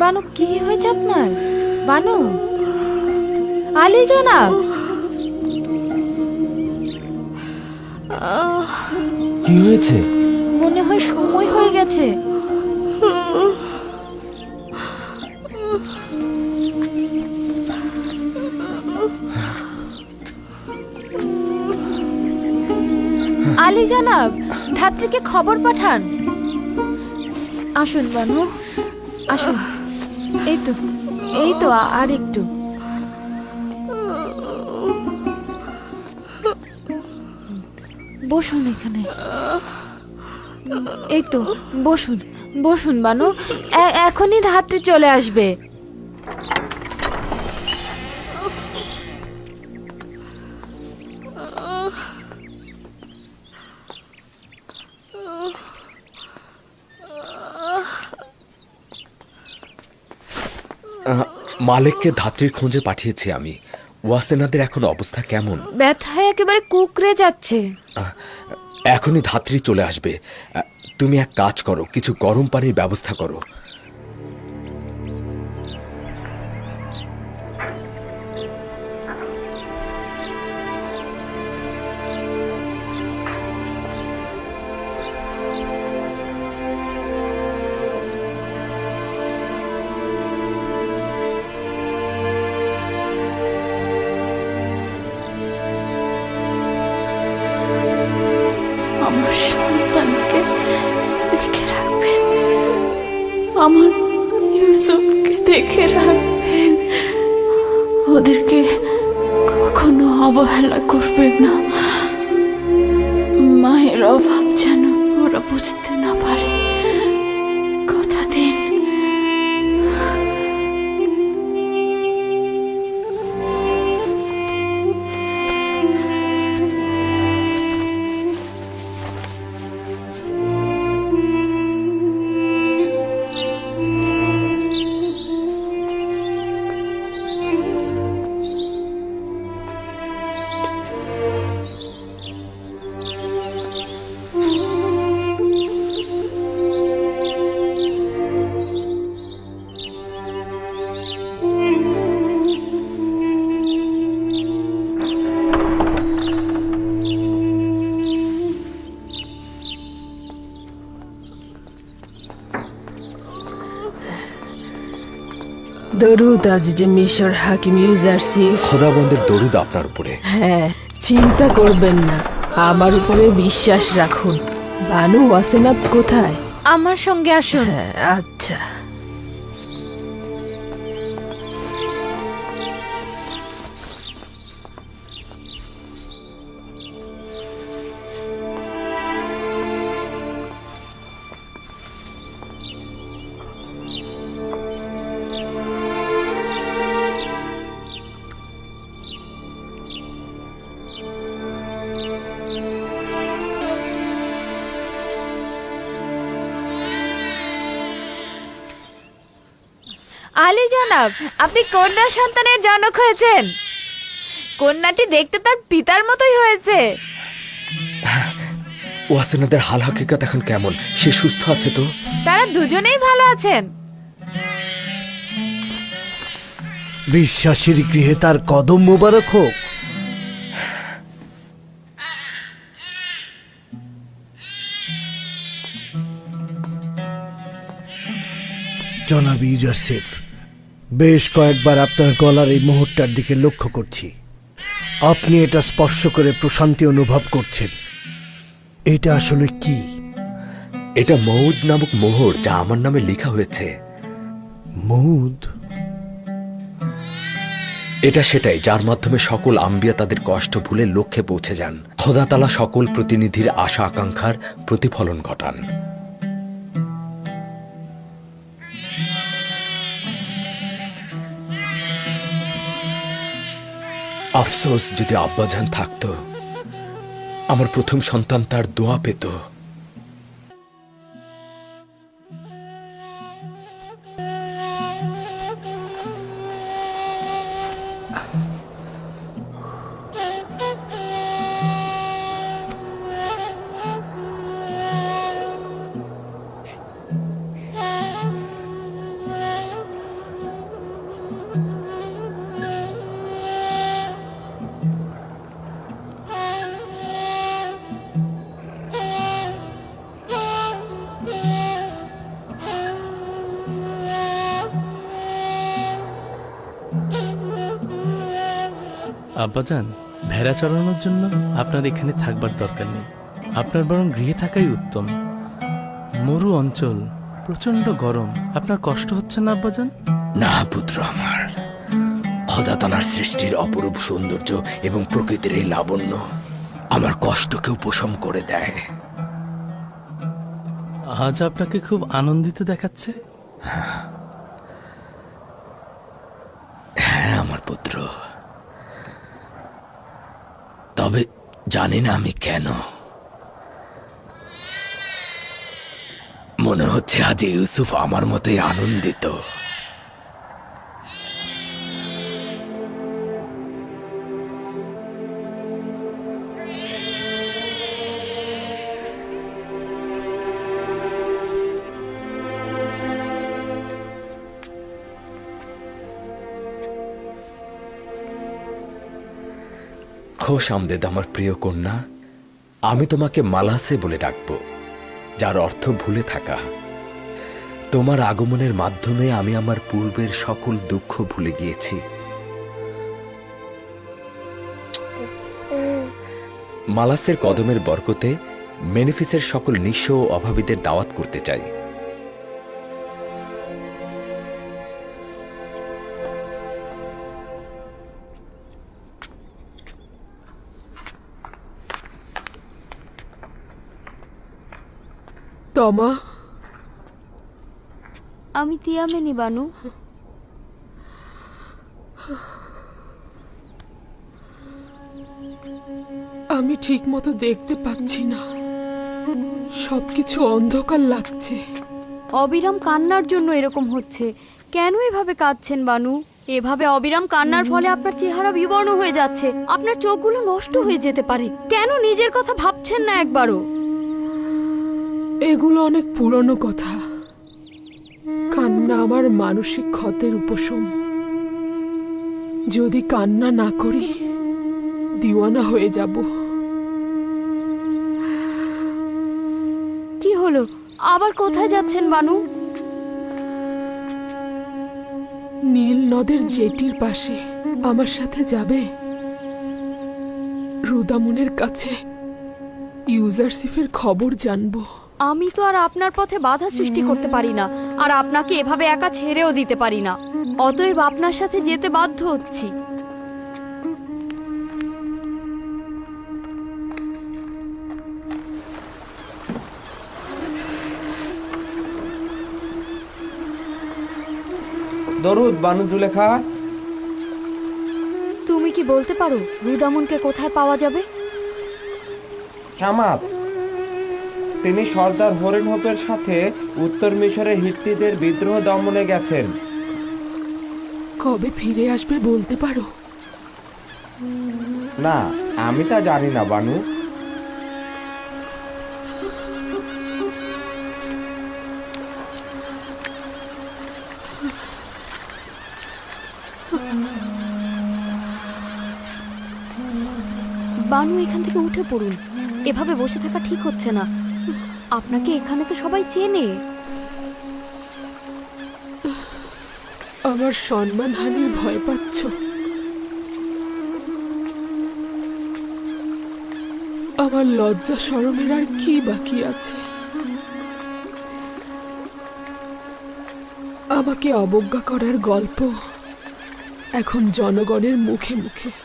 বানু কি হয়েছে আপনার? বানু? আলী জনাব! কি হয়েছে? মনে হয় সময় হয়ে গেছে। আলী জনাব ধাত্রীকে খবর পাঠান। আসুন বানু আসুন। এই তো এই তো আর একটু বসুন এখানে। এই তো বসুন বসুন বানু। এখনই ধাত্রী চলে আসবে। মালিককে ধাত্রীর খোঁজে পাঠিয়েছি আমি। ওয়াসেনাদের এখন অবস্থা কেমন? ব্যথায় একেবারে কুকড়ে যাচ্ছে। এখনই ধাত্রী চলে আসবে। তুমি এক কাজ করো কিছু গরম পানির ব্যবস্থা করো। আমার ইউসুফকে দেখে রাখবেন ওদেরকে কখনো অবহেলা করবেন না। মায়ের অভাব যেন ওরা বুঝতে না পারে। দরুদ আজ যে মিশর হাকিম ইউজারসি খোদাবন্দের দরুদ আপনার উপরে। হ্যাঁ চিন্তা করবেন না আমার উপরে বিশ্বাস রাখুন। বানু ওয়াসেনাত কোথায়? আমার সঙ্গে আসুন। হ্যাঁ আচ্ছা। জনাব আপনি কন্যা সন্তানের জনক হয়েছেন। কন্যাটি দেখতে তার পিতার মতোই হয়েছে। ওয়াসেনাদের হাল হাকিকত এখন কেমন? সে সুস্থ আছে তো? তারা দুজনেই ভালো আছেন। বিশ্বাসীর গৃহে তার কদম মোবারক হোক। জনাব ইউজারসিফ বেশ কয়েকবার আপনার গলার এই মুহূর্তটার দিকে লক্ষ্য করছি। আপনি এটা স্পর্শ করে প্রশান্তি অনুভব করছেন। এটা আসলে কি? এটা মৌদ নামক মোহর যা আমার নামে লেখা হয়েছে। মৌদ এটা সেটাই যার মাধ্যমে সকল আম্বিয়া তাদের কষ্ট ভুলে লক্ষ্যে পৌঁছে যান। খোদাতালা সকল প্রতিনিধির আশা আকাঙ্ক্ষার প্রতিফলন ঘটান। আফসোস যদি আব্বাজান থাকতো আমার প্রথম সন্তান তার দোয়া পেত। আব্বাজান ভেড়া চড়ানোর জন্য আপনার এখানে থাকবার দরকার নেই। আপনার বরং গৃহে থাকাই উত্তম। মরু অঞ্চল প্রচণ্ড গরম। আপনার কষ্ট হচ্ছে না আব্বাজান? না পুত্র আমার। খোদাতলার সৃষ্টির অপরূপ সৌন্দর্য এবং প্রকৃতির এই লাবণ্য আমার কষ্টকে উপশম করে দেয়। আজ আপনাকে খুব আনন্দিত দেখাচ্ছে। হ্যাঁ আমার পুত্র। তবে জানি না আমি কেন। মনে হচ্ছে আজ ইউসুফ আমার মতোই আনন্দিত। খোশ আমদেদ আমার প্রিয় কন্যা, আমি তোমাকে মালাসে বলে ডাকব, যার অর্থ ভুলে থাকা। তোমার আগমনের মাধ্যমে আমি আমার পূর্বের সকল দুঃখ ভুলে গিয়েছি। মালাসের কদমের বরকতে, মেনিফিসের সকল নিঃস্ব ও অভাবীদের দাওয়াত করতে চাই। তমা। আমি তিয়ামেনি বানু। আমি ঠিক মতো দেখতে পাচ্ছি না। সবকিছু অন্ধকার লাগছে। অবিরাম কান্নার জন্য এরকম হচ্ছে। কেন এভাবে কাঁদছেন বানু? এভাবে অবিরাম কান্নার ফলে আপনার চেহারা বিবর্ণ হয়ে যাচ্ছে। আপনার চোখগুলো নষ্ট হয়ে যেতে পারে। কেন নিজের কথা ভাবছেন না একবারও? এগুলো অনেক পুরনো কথা। কান্না আমার মানসিক ক্ষতের উপশম। যদি কান্না না করি দিওয়ানা হয়ে যাব। কি হলো? আবার কোথায় যাচ্ছেন বানু? নীল নদের জেটির পাশে আমার সাথে যাবে? রুদামুনের কাছে ইউজারসিফের খবর জানব। আমি তো আর আপনার পথে বাধা সৃষ্টি করতে পারি না আর আপনাকে এভাবে একা ছেড়েও দিতে পারি না। অতএব আপনার সাথে যেতে বাধ্য হচ্ছি। দরুদ বানু জুলেখা। তুমি কি বলতে পারো রুদামুনকে কোথায় পাওয়া যাবে? শামাত তিনি সর্দার হরেন হোপের সাথে উত্তর মিশরে হিট্টিদের বিদ্রোহ দমনে গেছেন। কবে ফিরে আসবে বলতে পারো? না আমি তা জানি না বানু। বানু এখান থেকে উঠে পড়ুন। এভাবে বসে থাকা ঠিক হচ্ছে না। আপনাকে এখানে তো সবাই চেনে। আমার সম্মানহানির ভয় পাচ্ছ। আমার লজ্জা সরমের আর কি বাকি আছে? আমাকে অবজ্ঞা করার গল্প এখন জনগণের মুখে মুখে।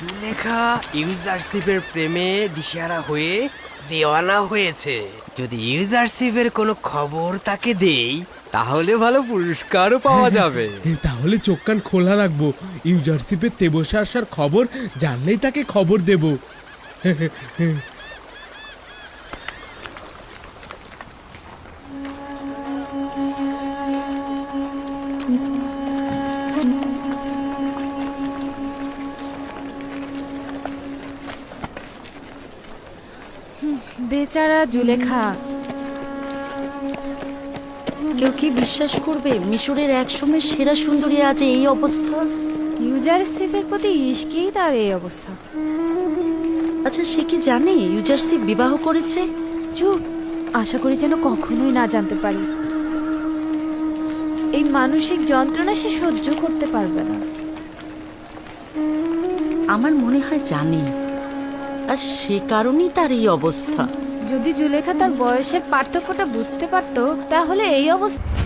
জুলেখা ইউজারশিপের প্রেমে দিশারা হয়ে দেওয়ানা হয়েছে। যদি ইউজারশিপের কোনো খবর তাকে দেই তাহলে ভালো পুরস্কারও পাওয়া যাবে। তাহলে চোখ কান খোলা রাখব। ইউজারশিপের তেবসে আসার খবর জানলেই তাকে খবর দেব। বেচারা জুলেখা কেউ কি বিশ্বাস করবে মিশরের একসময় সেরা সুন্দরী আজ এই অবস্থা? ইউজার সিফের প্রতি ইস্কেই তার এই অবস্থা। আচ্ছা সে কি জানে ইউজার সিফ বিবাহ করেছে? চুপ আশা করি যেন কখনোই না জানতে পারি। এই মানসিক যন্ত্রণা সে সহ্য করতে পারবে না। আমার মনে হয় জানে আর সে কারণেই তার এই অবস্থা। যদি জুলেখা তার বয়সের পার্থক্যটা বুঝতে পারত তাহলে এই অবস্থা